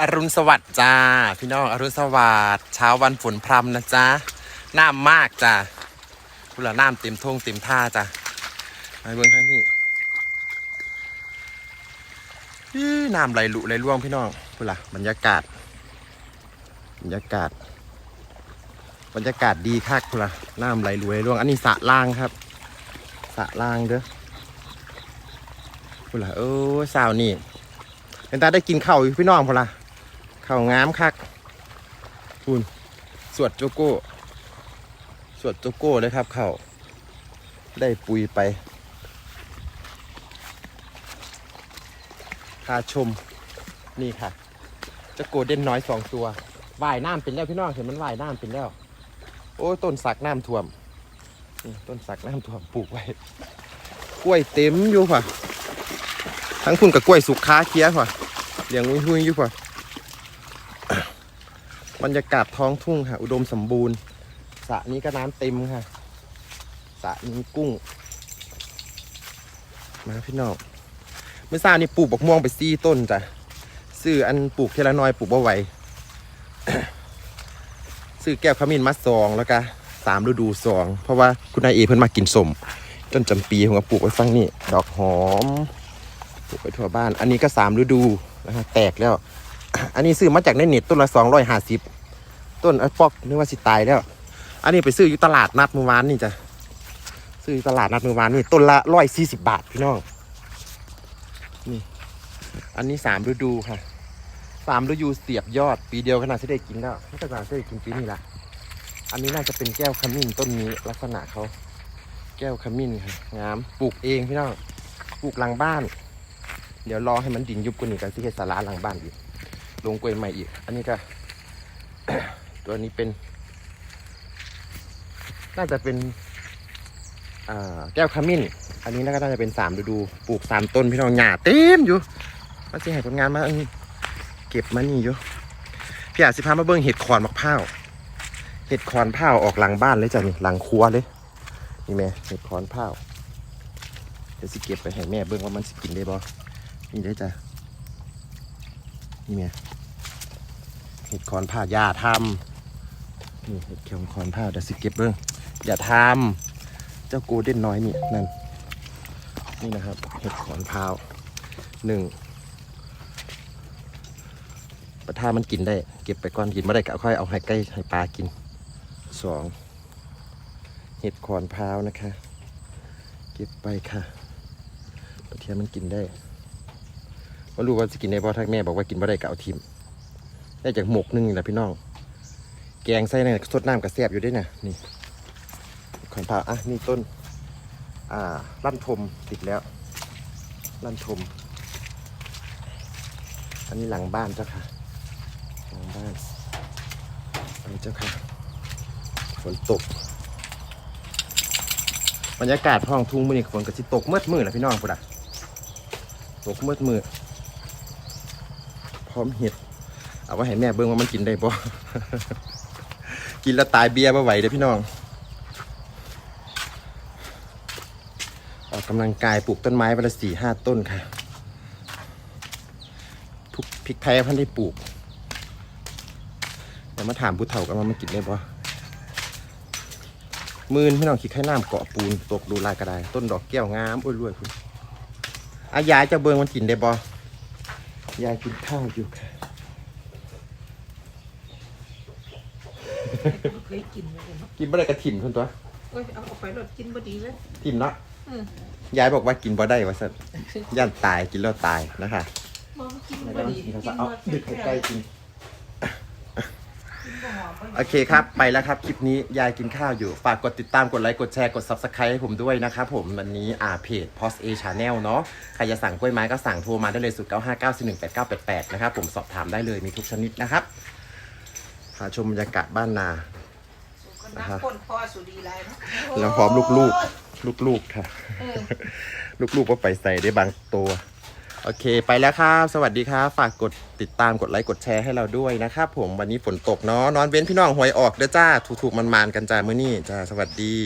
อรุณสวัสดิ์จ้า พี่น้องอรุณสวัสดิ์เช้าวันฝนพรำนะจ๊ะน้ำมากจ้าคุณละน้ำเต็มทงเต็มท่าจ้ะไปเบิ้งทั้งพี่น้ำไหลลุไหลร่วงพี่น้องคุณละบรรยากาศ บรรยากาศ บรรยากาศดีคักคุณละน้ำไหลลุไหลร่วง อันนี้สะล่างครับสะล่างเด้อคุณละเออสาวนี่เห็นตาได้กินข้าวพี่น้องพอละ ข้างามคักคุณสวดโจโก้ สวดโจโก้เลยครับเขาได้ปุยไปพาชมนี่ค่ะ จะโกเด่นน้อยสองตัวว่ายน้ำเป็นแล้วพี่น้องเห็นมันว่ายน้ำเป็นแล้ว โอ้ต้นสักน้ำท่วมนี่ต้นสักน้ำท่วมปลูกไว้ กล้วยเต็มอยู่ค่ะ ทั้งคุณกับกล้วยสุกค้าเคี้ยค่ะเลี้ยงหุ้ยหุ้ยๆอยู่ค่ะ บรรยากาศท้องทุ่งค่ะ อุดมสมบูรณ์สระนี้ก็น้ำเต็มค่ะสระนี้กุ้ง มาพี่น้องเมื่อทราบนี่ปลูกบักม่วงไปซี่ต้นจ้ะซื้ออันปลูกเทละน้อยปลูกบ่ไหวซื้อแก้วขมิ้นมาสองแล้วก็สามฤดูสอง เพราะว่าคุณนายเอเพิ่นมากินสมต้นจำปีผมก็ปลูกไว้ฟังนี่ดอกหอมปลูกไปทั่วบ้าน อันนี้ก็สามฤดูนะฮะแตกแล้ว อันนี้ซื้อมาจากในเน็ตต้นละสองร้อยห้าสิบ ต้นไอ้ปอกนึกว่าสิตายแล้ว อันนี้ไปซื้ออยู่ตลาดนัดเมื่อวานนี่จ้ะซื้ออยู่ตลาดนัดเมื่อวานนี่ต้นละร้อยสี่สิบบาทพี่น้องนี่ อันนี้สามฤดูค่ะสามฤดูเสียบยอด ปีเดียวขนาดที่ได้กินแล้วไม่ขนาดที่ได้กินปีนี้ละอันนี้น่าจะเป็นแก้วขมิ้นต้นนี้ลักษณะเขาแก้วขมิ้นค่ะงามปลูกเองพี่น้องปลูกหลังบ้าน เดี๋ยวรอให้มันดินยุบกว่านี้กันที่เฮสาราหลังบ้านอีกลงกล้วยใหม่อีก อันนี้ก็ ตัวนี้เป็น น่าจะเป็นแก้วขมิ้น อันนี้น่าจะเป็นสามฤดูปลูกสามต้นพี่น้องหญ้าเต็มอยู่มาสิให้ผลงานมาเก็บมานี่อยู่พี่อาจสิพามาเบิ่งเห็ดขอนมะพร้าวเห็ดขอนพร้าวออกหลังบ้านเลยจ้ะนี่หลังครัวเลยนี่แม่เห็ดขอนพร้าวเดี๋ยวสิเก็บไปให้แม่เบิ่งว่ามันสิกินได้บ่นี่ได้จ้ะนี่แม่เห็ดคอนผ้ายาทำ นี่เห็ดเขียวคอนผ้าเดี๋ยวสิเก็บเบิ่งอย่าทำเจ้าโกเด้นน้อยนี่นั่นนี่นะครับเห็ดขอนพาวหนึ่งประทามันกินได้ เก็บไปก่อนกินไม่ได้ก็เอาค่อยเอาให้ใกล้ให้ปลากินสองเห็ดขอนพาวนะคะ เก็บไปค่ะปลาเทียมมันกินได้ว่ารู้ว่าจะกินได้เพราะทักแม่บอกว่ากินบ่ได้ก็เอาทิมได้จากหมกหนึงแหละพี่น้อง แกงใส่ในสดน้ำกระแซบอยู่ด้วยนะนี่ขอนผ่าอะนี่ต้น อ่าลั่นทมติดแล้ว ลั่นทม อันนี้หลังบ้านเจ้าค่ะหลังบ้านอันนี้เจ้าค่ะฝนตกบรรยากาศห้องทุ่งมือนี่ฝนก็สิตกเมื่อมือแหละพี่น้องพุ่นอะตกเมื่อมือพร้อมเห็ด เอาไว้ให้แม่เบิ่งว่ามันกินได้บ่ กินแล้วตายเบียร์บ่ไหวเด้อพี่น้อง ออกกำลังกายปลูกต้นไม้วันละสี่ห้าต้นค่ะ ทุกพริกไทยพันได้ปลูกเดี๋ยวมาถามผู้เฒ่ากันว่ามันกินได้บ่มือนพี่น้องขี้ไข่น้ำเกาะปูนตกดูลายกระไดต้นดอกแก้วงามอ้ยรวยคุณอายายจะเบิงมันกินได้บ่ยายกินข้าวอยู่ค่ะ เคยกินเลยเนาะกินบ่ได้กระถิ่นคนตัวโอ้ยเอาออกไปรถกินบ่ดีเลยถิ่นเนาะอืมยายบอกว่ากินบ่ได้ว่าสัตย่านตายกินแล้วตายนะคะมองกินไม่บ่ได้ดีกินกินเขาบ่เอาดึกใกล้ๆกินกินบ่หอมบ่ดีโอเคครับ ไปแล้วครับ คลิปนี้ยายกินข้าวอยู่ ฝากกดติดตามกดไลค์ กดแชร์ กด Subscribe ให้ผมด้วยนะครับผม วันนี้อ่าเพจ p o s A Channel เนาะใครจะสั่งกล้วยไม้ก็สั่งโทรมาได้เลย0 9 5 9 4 1 8 9 8 8 นะครับผมสอบถามได้เลยมีทุกชนิดนะครับ พาชมบรรยากาศบ้านนาสูก็น้ำข้นพอสุดีหลายเนาะแล้วพร้อมลูกๆ ลูกๆค่ะเออลูกๆก็ไปใส่ได้บางตัว โอเค ไปแล้วครับ สวัสดีครับ ฝากกดติดตามกดไลค์กดแชร์ให้เราด้วยนะครับผมวันนี้ฝนตกเนาะนอนเว้นพี่น้องหวยออกเด้อจ้า ถูกๆมันๆกันจ้ามื้อนี้จ้าสวัสดี